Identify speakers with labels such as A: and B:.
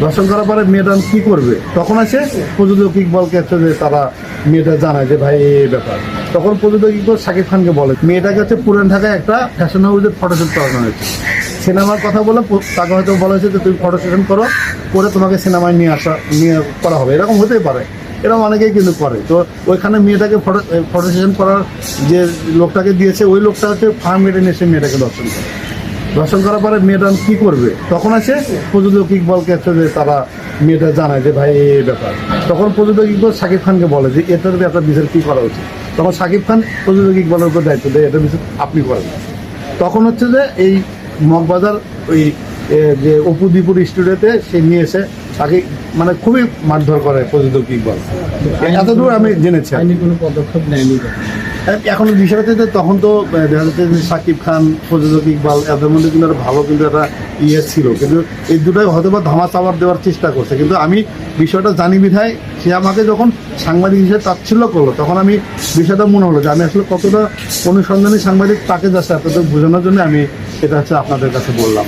A: ধর্ষণ করার পরে মেয়েটা কি করবে? তখন আছে প্রযোজক ইকবলকে হচ্ছে যে তারা মেয়েটা জানায় যে, ভাই, এই ব্যাপার। তখন প্রযোজক শাকিব খানকে বলে, মেয়েটাকে হচ্ছে পুরান ঢাকায় একটা ফ্যাশন হাউসের ফটোশুট করানো হয়েছে। সিনেমার কথা বলে তাকে হয়তো বলা হয়েছে যে, তুমি ফটো করো, করে তোমাকে সিনেমায় নিয়ে আসা, নিয়ে করা হবে। এরকম হতেই পারে। এরকম অনেকেই কিন্তু করে। তো ওইখানে মেয়েটাকে ফটো ফটো সেশন করার যে লোকটাকে দিয়েছে, ওই লোকটা হচ্ছে ফার্ম গেটে নিয়ে এসে মেয়েটাকে দর্শন করে। দর্শন করার পরে মেয়েটা কি করবে? তখন আছে প্রযোজক ইকবলকে যে তারা মেয়েটা জানায় যে, ভাই, এই ব্যাপার। তখন প্রযোজক ইকবল শাকিব খানকে বলে যে, এটার একটা বিচার কী করা উচিত? তখন শাকিব খান প্রযোজক ইকবলের উপর দায়িত্ব দেয় এটা বিচার আপনি করেন। তখন হচ্ছে যে এই মগবাজার ওই যে অপু দীপুর স্টুডিওতে সে নিয়ে এসে তাকে মানে খুবই মারধর করে প্রযোজক ইকবল। এতদূর আমি জেনেছি
B: কোনো পদক্ষেপ নেয়নি।
A: এখন বিষয়টা তখন তো সাকিব খান প্রযোজক ইকবাল, এদের মধ্যে কিন্তু একটা ভালো কিন্তু একটা ইয়ে ছিল। কিন্তু এই দুটাই হয়তো বা ধামা চাবার দেওয়ার চেষ্টা করছে। কিন্তু আমি বিষয়টা জানি বিধায়, সে আমাকে যখন সাংবাদিক হিসেবে তাচ্ছিল্য করল, তখন আমি বিষয়টা মনে হলো যে আমি আসলে কতটা অনুসন্ধানী সাংবাদিক, তাকে যাচ্ছে এতটা বোঝানোর জন্য আমি এটা হচ্ছে আপনাদের কাছে বললাম।